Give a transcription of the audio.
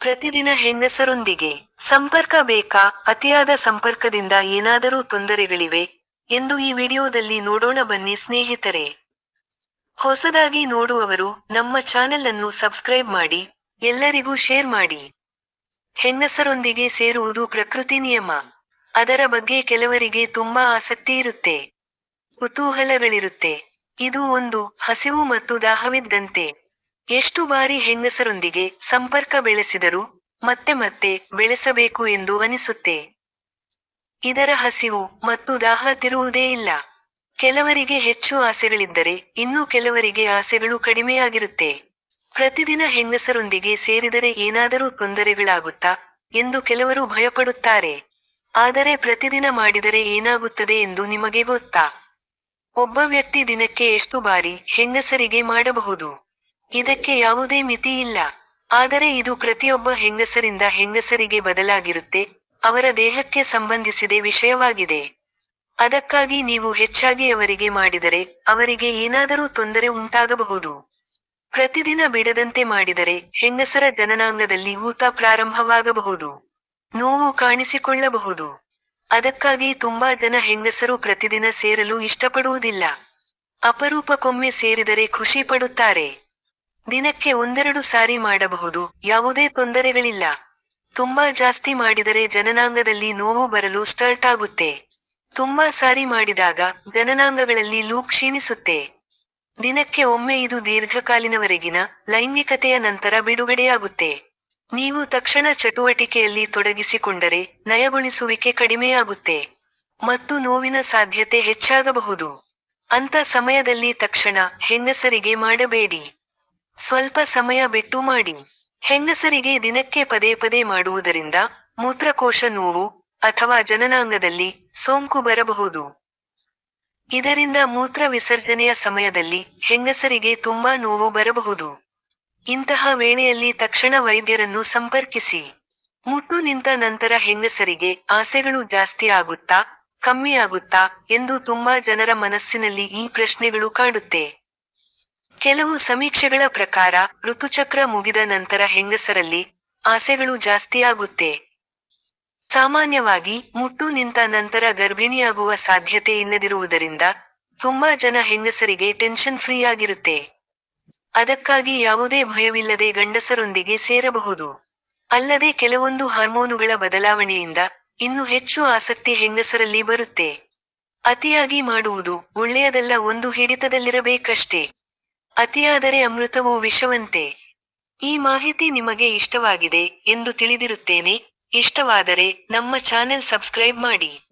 ಪ್ರತಿದಿನ ಹೆಂಗಸರೊಂದಿಗೆ ಸಂಪರ್ಕ ಬೇಕಾ? ಅತಿಯಾದ ಸಂಪರ್ಕದಿಂದ ಏನಾದರೂ ತೊಂದರೆಗಳಿವೆ? ಎಂದು ಈ ವಿಡಿಯೋದಲ್ಲಿ ನೋಡೋಣ ಬನ್ನಿ ಸ್ನೇಹಿತರೆ. ಹೊಸದಾಗಿ ನೋಡುವವರು ನಮ್ಮ ಚಾನೆಲ್ ಅನ್ನು ಸಬ್ಸ್ಕ್ರೈಬ್ ಮಾಡಿ, ಎಲ್ಲರಿಗೂ ಶೇರ್ ಮಾಡಿ. ಹೆಂಗಸರೊಂದಿಗೆ ಸೇರುವುದು ಪ್ರಕೃತಿ ನಿಯಮ. ಅದರ ಬಗ್ಗೆ ಕೆಲವರಿಗೆ ತುಂಬಾ ಆಸಕ್ತಿ ಇರುತ್ತೆ. ಕುತೂಹಲಗಳಿರುತ್ತೆ. ಇದು ಒಂದು ಹಸಿವು ಮತ್ತು ದಾಹವಿದ್ದಂತೆ. ಎಷ್ಟು ಬಾರಿ ಹೆಂಗಸರೊಂದಿಗೆ ಸಂಪರ್ಕ ಬೆಳೆಸಿದರೂ ಮತ್ತೆ ಮತ್ತೆ ಬೆಳೆಸಬೇಕು ಎಂದು ಅನಿಸುತ್ತೆ. ಇದರ ಹಸಿವು ಮತ್ತು ದಾಹ ತಿರುವುದೇ ಇಲ್ಲ. ಕೆಲವರಿಗೆ ಹೆಚ್ಚು ಆಸೆಗಳಿದ್ದರೆ ಇನ್ನು ಕೆಲವರಿಗೆ ಆಸೆಗಳು ಕಡಿಮೆಯಾಗಿರುತ್ತೆ. ಪ್ರತಿದಿನ ಹೆಂಗಸರೊಂದಿಗೆ ಸೇರಿದರೆ ಏನಾದರೂ ತೊಂದರೆಗಳಾಗುತ್ತಾ ಎಂದು ಕೆಲವರು ಭಯಪಡುತ್ತಾರೆ. ಆದರೆ ಪ್ರತಿದಿನ ಮಾಡಿದರೆ ಏನಾಗುತ್ತದೆ ಎಂದು ನಿಮಗೆ ಗೊತ್ತಾ? ಒಬ್ಬ ವ್ಯಕ್ತಿ ದಿನಕ್ಕೆ ಎಷ್ಟು ಬಾರಿ ಹೆಂಗಸರಿಗೆ ಮಾಡಬಹುದು? ಇದಕ್ಕೆ ಯಾವುದೇ ಮಿತಿ ಇಲ್ಲ. ಆದರೆ ಇದು ಪ್ರತಿಯೊಬ್ಬ ಹೆಂಗಸರಿಂದ ಹೆಂಗಸರಿಗೆ ಬದಲಾಗಿರುತ್ತೆ. ಅವರ ದೇಹಕ್ಕೆ ಸಂಬಂಧಿಸಿದ ವಿಷಯವಾಗಿದೆ. ಅದಕ್ಕಾಗಿ ನೀವು ಹೆಚ್ಚಾಗಿ ಅವರಿಗೆ ಮಾಡಿದರೆ ಅವರಿಗೆ ಏನಾದರೂ ತೊಂದರೆ ಉಂಟಾಗಬಹುದು. ಪ್ರತಿದಿನ ಬಿಡದಂತೆ ಮಾಡಿದರೆ ಹೆಂಗಸರ ಜನನಾಂಗದಲ್ಲಿ ಊತ ಪ್ರಾರಂಭವಾಗಬಹುದು. ನೋವು ಕಾಣಿಸಿಕೊಳ್ಳಬಹುದು. ಅದಕ್ಕಾಗಿ ತುಂಬಾ ಜನ ಹೆಂಗಸರು ಪ್ರತಿದಿನ ಸೇರಲು ಇಷ್ಟಪಡುವುದಿಲ್ಲ. ಅಪರೂಪಕ್ಕೊಮ್ಮೆ ಸೇರಿದರೆ ಖುಷಿ ಪಡುತ್ತಾರೆ. ದಿನಕ್ಕೆ ಒಂದೆರಡು ಸಾರಿ ಮಾಡಬಹುದು. ಯಾವುದೇ ತೊಂದರೆಗಳಿಲ್ಲ. ತುಂಬಾ ಜಾಸ್ತಿ ಮಾಡಿದರೆ ಜನನಾಂಗದಲ್ಲಿ ನೋವು ಬರಲು ಸ್ಟಾರ್ಟ್ ಆಗುತ್ತೆ. ತುಂಬಾ ಸಾರಿ ಮಾಡಿದಾಗ ಜನನಾಂಗಗಳಲ್ಲಿ ಲೂ ಕ್ಷೀಣಿಸುತ್ತೆ. ದಿನಕ್ಕೆ ಒಮ್ಮೆ ಇದು ದೀರ್ಘಕಾಲಿನವರೆಗಿನ ಲೈಂಗಿಕತೆಯ ನಂತರ ಬಿಡುಗಡೆಯಾಗುತ್ತೆ. ನೀವು ತಕ್ಷಣ ಚಟುವಟಿಕೆಯಲ್ಲಿ ತೊಡಗಿಸಿಕೊಂಡರೆ ನಯಗೊಳಿಸುವಿಕೆ ಕಡಿಮೆಯಾಗುತ್ತೆ. ಮತ್ತು ನೋವಿನ ಸಾಧ್ಯತೆ ಹೆಚ್ಚಾಗಬಹುದು. ಅಂತ ಸಮಯದಲ್ಲಿ ತಕ್ಷಣ ಹೆಂಗಸರಿಗೆ ಮಾಡಬೇಡಿ. ಸ್ವಲ್ಪ ಸಮಯ ಬಿಟ್ಟು ಮಾಡಿ. ಹೆಂಗಸರಿಗೆ ದಿನಕ್ಕೆ ಪದೇ ಪದೇ ಮಾಡುವುದರಿಂದ ಮೂತ್ರಕೋಶ ನೋವು ಅಥವಾ ಜನನಾಂಗದಲ್ಲಿ ಸೋಂಕು ಬರಬಹುದು. ಇದರಿಂದ ಮೂತ್ರ ವಿಸರ್ಜನೆಯ ಸಮಯದಲ್ಲಿ ಹೆಂಗಸರಿಗೆ ತುಂಬಾ ನೋವು ಬರಬಹುದು. ಇಂತಹ ವೇಳೆಯಲ್ಲಿ ತಕ್ಷಣ ವೈದ್ಯರನ್ನು ಸಂಪರ್ಕಿಸಿ. ಮುಟ್ಟು ನಿಂತ ನಂತರ ಹೆಂಗಸರಿಗೆ ಆಸೆಗಳು ಜಾಸ್ತಿ ಆಗುತ್ತಾ, ಕಮ್ಮಿ ಆಗುತ್ತಾ ಎಂದು ತುಂಬಾ ಜನರ ಮನಸ್ಸಿನಲ್ಲಿ ಈ ಪ್ರಶ್ನೆಗಳು ಕಾಡುತ್ತೆ. ಕೆಲವು ಸಮೀಕ್ಷೆಗಳ ಪ್ರಕಾರ, ಋತುಚಕ್ರ ಮುಗಿದ ನಂತರ ಹೆಂಗಸರಲ್ಲಿ ಆಸೆಗಳು ಜಾಸ್ತಿಯಾಗುತ್ತೆ. ಸಾಮಾನ್ಯವಾಗಿ, ಮುಟ್ಟು ನಿಂತ ನಂತರ ಗರ್ಭಿಣಿಯಾಗುವ ಸಾಧ್ಯತೆ ಇಲ್ಲದಿರುವುದರಿಂದ ತುಂಬಾ ಜನ ಹೆಂಗಸರಿಗೆ ಟೆನ್ಷನ್ ಫ್ರೀ ಆಗಿರುತ್ತೆ ಅದಕ್ಕಾಗಿ ಯಾವುದೇ ಭಯವಿಲ್ಲದೆ ಗಂಡಸರೊಂದಿಗೆ ಸೇರಬಹುದು. ಅಲ್ಲದೆ ಕೆಲವೊಂದು ಹಾರ್ಮೋನುಗಳ ಬದಲಾವಣೆಯಿಂದ ಇನ್ನು ಹೆಚ್ಚು ಆಸಕ್ತಿ ಹೆಂಗಸರಲ್ಲಿ ಬರುತ್ತೆ. ಅತಿಯಾಗಿ ಮಾಡುವುದು ಒಳ್ಳೆಯದಲ್ಲ, ಒಂದು ಹಿಡಿತದಲ್ಲಿರಬೇಕಷ್ಟೇ. ಅತಿಯಾದರೆ ಅಮೃತವು ವಿಷವಂತೆ. ಈ ಮಾಹಿತಿ ನಿಮಗೆ ಇಷ್ಟವಾಗಿದೆ ಎಂದು ತಿಳಿದಿರುತ್ತೇನೆ. ಇಷ್ಟವಾದರೆ ನಮ್ಮ ಚಾನೆಲ್ ಸಬ್ಸ್ಕ್ರೈಬ್ ಮಾಡಿ.